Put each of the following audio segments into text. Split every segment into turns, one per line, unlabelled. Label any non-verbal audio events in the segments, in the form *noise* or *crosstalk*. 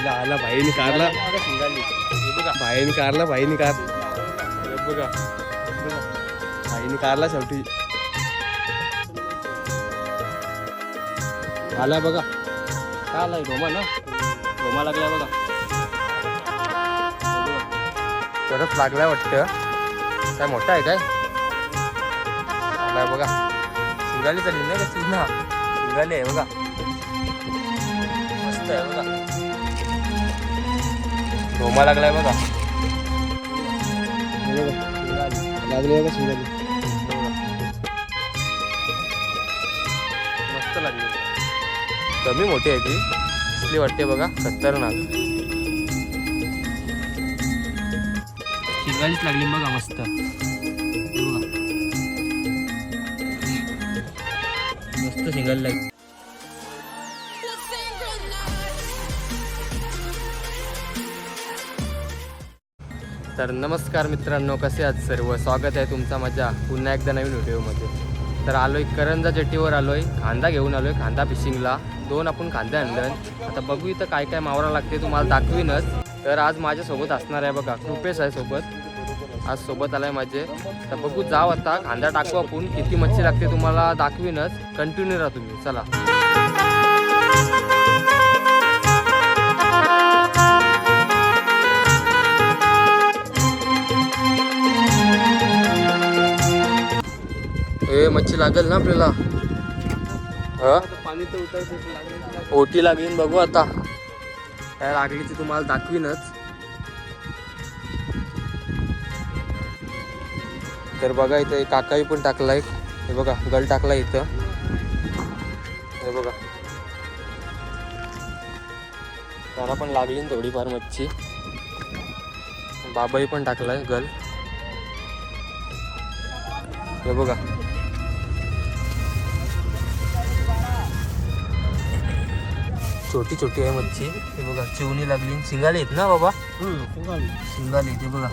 आला आला भाईने कारला.
शिंगाली
भाईने कारला भाईने कार.
बघा
भाईने कारला शेवटी. आला बघा.
काय आलाय डोमा ना? घोमा लागलाय बघा.
परत लागलाय वाटतं. काय मोठा आहे काय? आलाय बघा. शिंगाली चालली नाही का चिन्ह शिंगाली आहे बघा. मस्त आहे बघा. ढोमा लागलाय बघा. लागले बघा शिंगाली मस्त लागली. कमी मोठी आहे ती. कसली वाटते बघा खतरनाक.
शिंगालीच लागली बघा मस्त. मस्त शिंगाली लागली.
तर नमस्कार मित्रांनो कसे आहात सर्व? स्वागत आहे तुमचा माझ्या पुन्हा एकदा नवीन व्हिडिओमध्ये. तर आलोय करंजा जेटीवर आलोय खांदा घेऊन आलोय खांदा फिशिंगला दोन आपण खांदे आणलं. आता बघू इथं काय काय मावरा लागते तुम्हाला दाखवीनच. तर आज माझ्यासोबत असणार आहे बघा कृपेश आहे सोबत. आज सोबत आलाय माझे. तर बघू जाव आता खांदा टाकू आपण. किती मच्छी लागते तुम्हाला दाखवीनच. कंटिन्यू राहा तुम्ही चला. ए मच्छी लागेल ना आपल्याला. हा?
पाणी तर उतरते
ओटी लागेल बघू आता. काय लागली ती तुम्हाला दाखवीनच. तर बघा इथं काकाही पण टाकलाय. हे बघा गल टाकला इथं. हे बघा. त्याला पण लागली थोडीफार मच्छी. बाबाही पण टाकलाय गल. हे बघा. छोटी छोटी आहे मच्छी. हे बघा चिवणी लागली. शिंगाली आहेत ना बाबा? शिंगाली. ते बघा.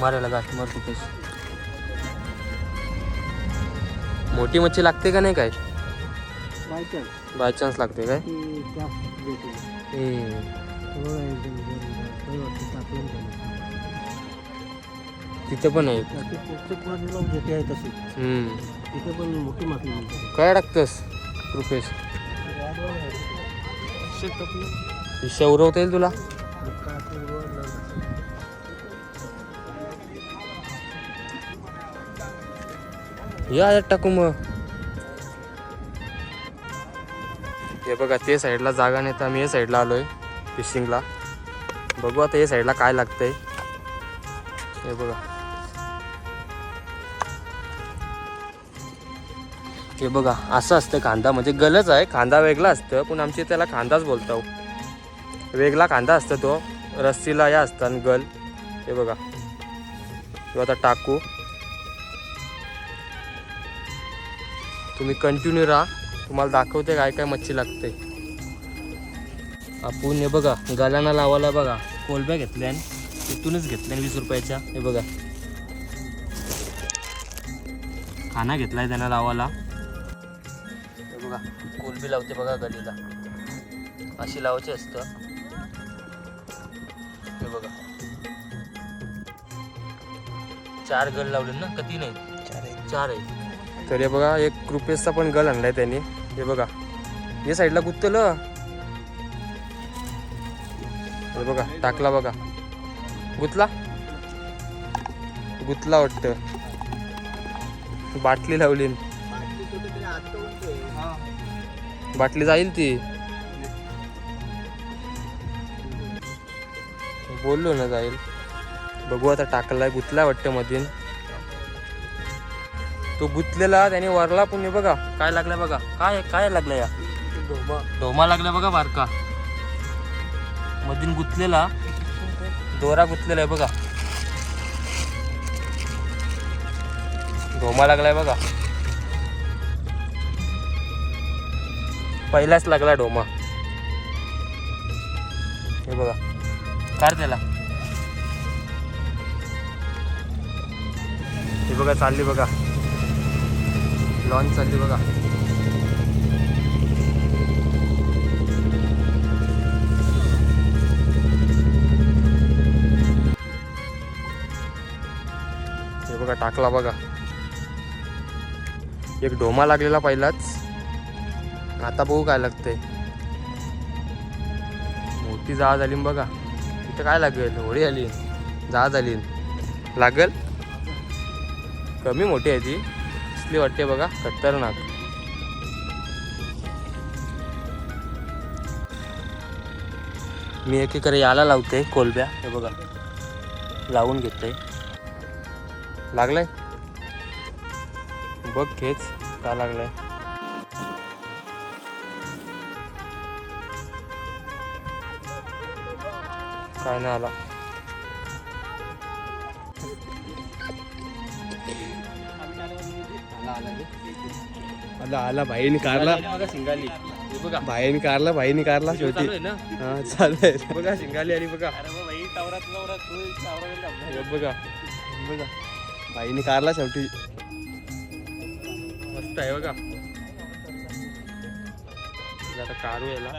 मारायला गाठ मार कुठेच मोठी मच्छी लागते का नाही काय? By chance. लागते काय. तिथं पण आहे.
तिथे पण मोठी माती
काय टाकतस? रुपेश. हिशा उरवता येईल तुला? या यात टाकू मग. हे बघा ते साईडला जागा नाही तर आम्ही या साईडला आलोय फिशिंगला बघू आता या साईडला काय लागतंय. हे बघा. हे बघा असं असतं कांदा. म्हणजे गलच आहे कांदा वेगळा असतं पण आमची त्याला कांदाच बोलतो हो. वेगळा कांदा असतो तो रस्सीला या असतात गल. हे बघा. किंवा आता टाकू. तुम्ही कंटिन्यू राहा. तुम्हाला दाखवते काय काय मच्छी लागते. आपण हे बघा गलाना लावायला बघा. कोलब्या घेतल्या तिथूनच घेतल्या वीस रुपयाच्या. हे बघा. खाना घेतलाय त्यांना लावायला. बघा कोलबी लावते बघा गलीला. अशी लावायची असतं. हे बघा. चार गल लावले ना कधी नाही चार आहे चार आहे तर हे बघा एक रुपेसचा पण गल आणलाय त्यांनी. हे बघा. हे साईडला गुत्तलं हे बघा टाकला बघा. गुतला? गुतला वाटतं. बाटली लावली. बाटली जाईल ती. बोललो ना जाईल. बघू आता टाकलाय गुतलाय वाटतं मधीन. तो गुतलेला त्याने वरला पण बघा काय लागलाय बघा. काय काय लागलं या? ढोमा लागला बघा बारका. मधीन गुतलेला दोरा गुतलेला आहे बघा. ढोमा लागलाय बघा. पहिलाच लागला डोमा. हे बघा. कार त्याला. हे बघा चालली बघा. लॉन्च चालली बघा. हे बघा टाकला बघा. एक डोमा लागलेला पहिलाच. आता बघू काय लागतंय. मोठी जहाज आली बघा. तिथं काय लागेल? होळी आली. जहाज आली लागल? कमी मोठी आहे ती. असली वाटते बघा. खतरनाक. मी एकीकडे याला लावते कोलब्या. हे बघा. लावून घेते लागलाय? बघ घेच का लागलाय? काय नाही आला आला आला भाईने कारला हे बघा भाईने कारला भाईने कारला शेवटी हा चालेल बघा शिंगाली आली बघा हे बघा बघा भाईने कारला शेवटी मस्त आहे बघा आता कारू याला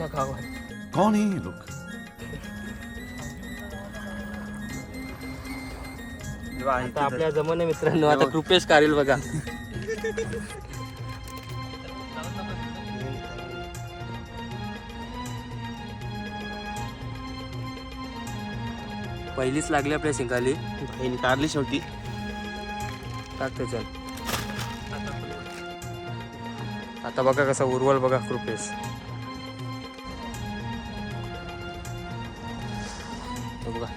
अच्छा खावा
कौन है ये लोग
आता आपल्या जमाने मित्रांनो आता कृपेश कारेल बघा. पहिलीच लागली आपल्या शिंगाली.
कारली शेवटी.
टाक त्याच्यात. आता बघा कसा उर्वल बघा कृपेश.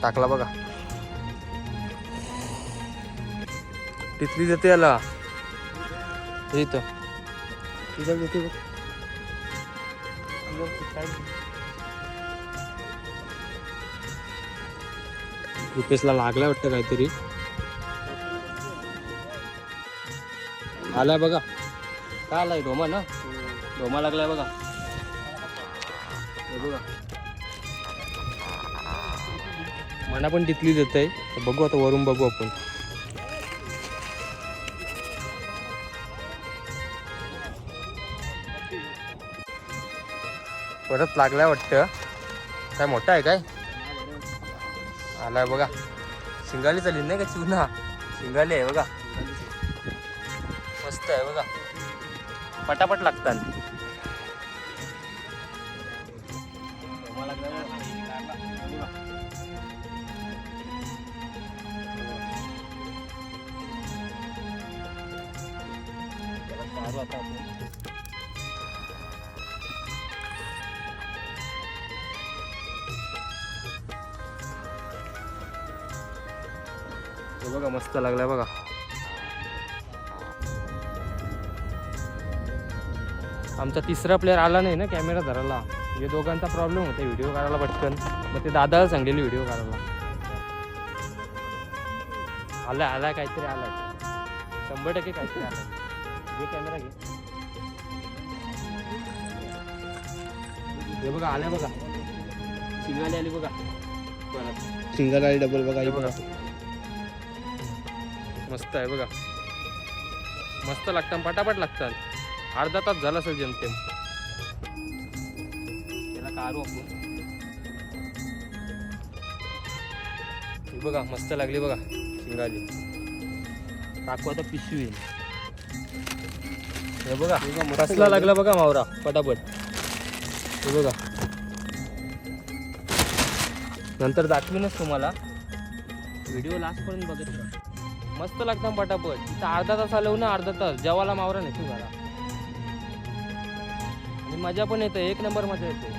टाकला बघा. तिथली जाते याला. इथं. तिथं जाते बघ. रुपेशला लागला वाटतं काहीतरी. आलाय बघा.
काय आलाय? डोमा ना? डोमा लागलाय बघा. हे बघा.
मना पण तिथलीच येत आहे बघू आता वरून बघू आपण. परत लागलाय वाटतं. काय मोठा आहे काय? आलाय बघा. शिंगाली चालली नाही का चुना? शिंगाली आहे बघा. मस्त आहे बघा. पटापट लागतात.
त्याला आता
बघा मस्त लागलाय बघा. आमचा तिसरा प्लेअर आला नाही ना कॅमेरा धरायला. हे दोघांचा प्रॉब्लेम होता व्हिडिओ काढायला पटकन. मग ते दादाला सांगलेली व्हिडिओ काढायला. आलाय आलाय काहीतरी आलाय. शंभर टक्के काहीतरी आलाय. घे कॅमेरा घे. हे बघा आलाय बघा. शिंगाली आली बघा.
सिंगल आणि डबल बघा
हे बघा. मस्त आहे बघा. मस्त लागतात पटापट लागतात अर्धा तास झाला असेल जेमतेम.
त्याला काढू आपण.
ही बघा मस्त लागली बघा शिंगाली.
टाकू आता पिशवी.
हे बघा कसला लागला बघा मावरा पटापट. हे बघा. नंतर दाखवीनच तुम्हाला. व्हिडिओ लास्टपर्यंत बघत राहा. मस्त लागतं पटापट. तिथं अर्धा तास आलो हो ना अर्धा तास. जेवाला मावरा नाही तू आणि मजा पण येते एक नंबर मजा येते.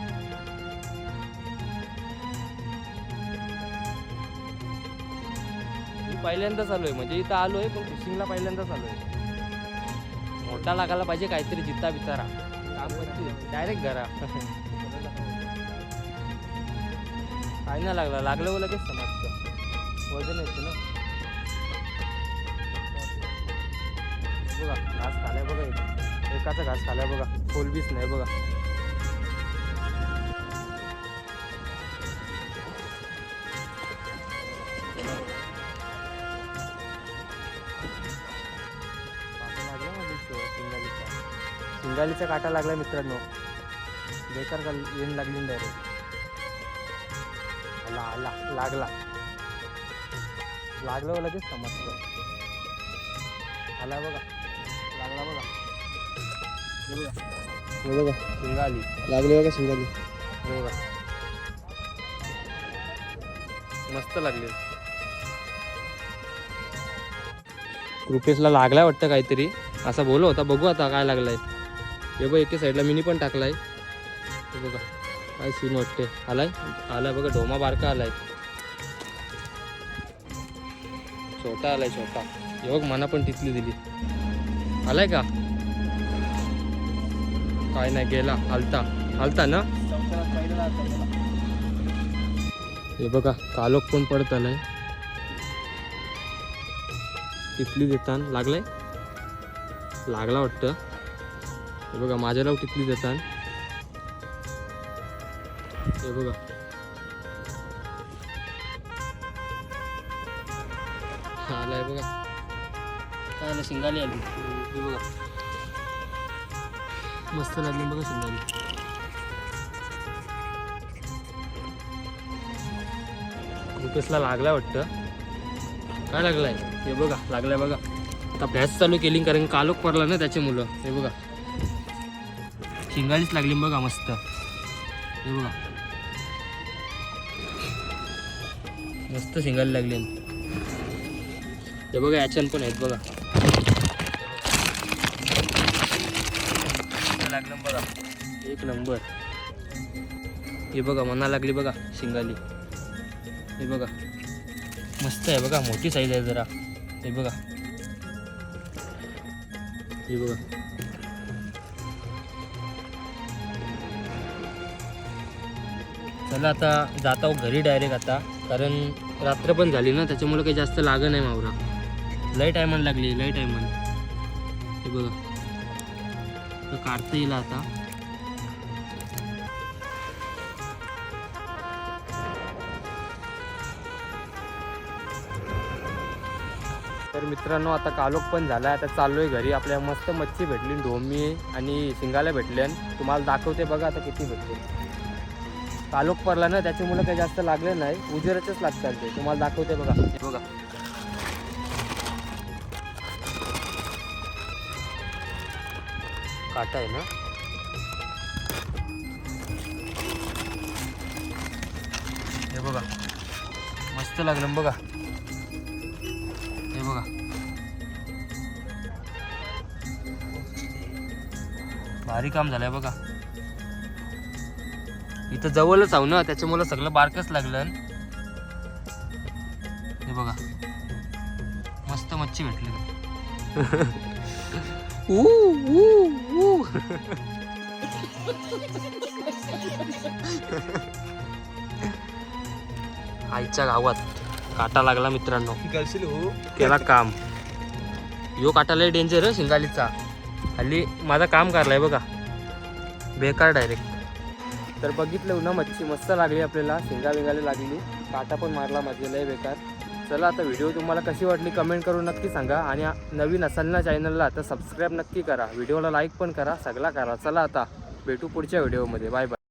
मी पहिल्यांदाच आलोय म्हणजे इथं आलोय पण फिशिंगला पहिल्यांदाच आलोय. मोठा लागायला पाहिजे काहीतरी जिता बितारा. डायरेक्ट घरा. काय नाही लागला. लागलं व लगेच समजतं वजन येतं ना. बघा घास खालाय बघा एक एकाचा घास खालाय बघा. कोलबीच नाही बघा. शिंगालीचा काटा लागला मित्रांनो. बेकार का येण लागली डायरेक्ट ला ला लागला. लागलं लगेच समजलं. आला बघा. लागला बघा. बघा.
बघा.
शिंगा आली
लागले बघा शिंगाली.
बघा. मस्त लागले. रुपेशला लागलाय वाटतं काहीतरी. असा बोलत होता बघू आता काय लागलाय. हे बघ एके साईडला मिनी पण टाकलाय. बघा काय सीन वाटते आलाय? आलाय बघा ढोमा बारका आलाय. छोटा आलाय छोटा. हे बघ मना पण तिथली दिली. आलाय का? काय नाही गेला. हलता हलता ना? हे बघा कालोख पण पडत आलाय. तिथली देतान. लागलाय? लागला वाटतं. हे बघा माझ्या लाव टिकली देतान हे बघा. आलाय बघा.
काय आलं शिंगाली आली.
हे बघा. मस्त लागली बघा शिंगाली. लागलाय वाटतं. काय लागलाय? हे बघा लागलाय बघा. आता भॅस चालू केली कारण कालोख पडला ना त्याचे मुलं हे बघा. शिंगालीच लागली बघा मस्त. हे बघा. मस्त शिंगाली लागली. हे बघा याच्यान पण आहेत बघा. लागलं बघा. एक नंबर. हे बघा मना लागली बघा शिंगाली. हे बघा. मस्त आहे बघा मोठी साईज आहे जरा. हे बघा. हे बघा. चला आता जाता हो घरी डायरेक्ट आता. कारण रात्र पण झाली ना त्याच्यामुळे काही जास्त लागत नाही मावरा. लय टायमान लागली लय टायमान हे बघा. तर काढता येईल आता. तर मित्रांनो आता कालोख पण झाला आहे आता चाललोय घरी. आपल्या मस्त मच्छी भेटली ढोमी आणि शिंगाला भेटले. तुम्हाला दाखवते बघा आता किती भेटते. तालुक पडला ना त्याच्यामुळे काही जास्त लागले नाही. उजेराचेच लागतात ते. तुम्हाला दाखवते बघा. हे बघा. काटा आहे ना? हे बघा. मस्त लागलं बघा. हे बघा. भारी काम झालंय बघा. इथं जवळच आहो ना त्याच्यामुळे सगळं बारकच लागलं. हे बघा. मस्त मच्छी भेटली. *laughs* ऊ, ऊ, ऊ. आईच्या गावात काटा लागला मित्रांनो.
हो.
केला काम. यो काटा लय डेंजर शिंगालीचा. हल्ली माझा काम करलाय बघा. बेकार डायरेक्ट तर बघितलं ना मच्छी मस्त लागली आपल्याला शिंगा बिंगाला लागली. काटा पण मारला माझी लय बेकार. चला आता व्हिडिओ तुम्हाला कशी वाटली कमेंट करून नक्की सांगा आणि नवीन असाल ना चॅनलला तर सबस्क्राईब नक्की करा. व्हिडिओला लाईक पण करा सगळा करा. चला आता भेटू पुढच्या व्हिडिओमध्ये. Bye bye.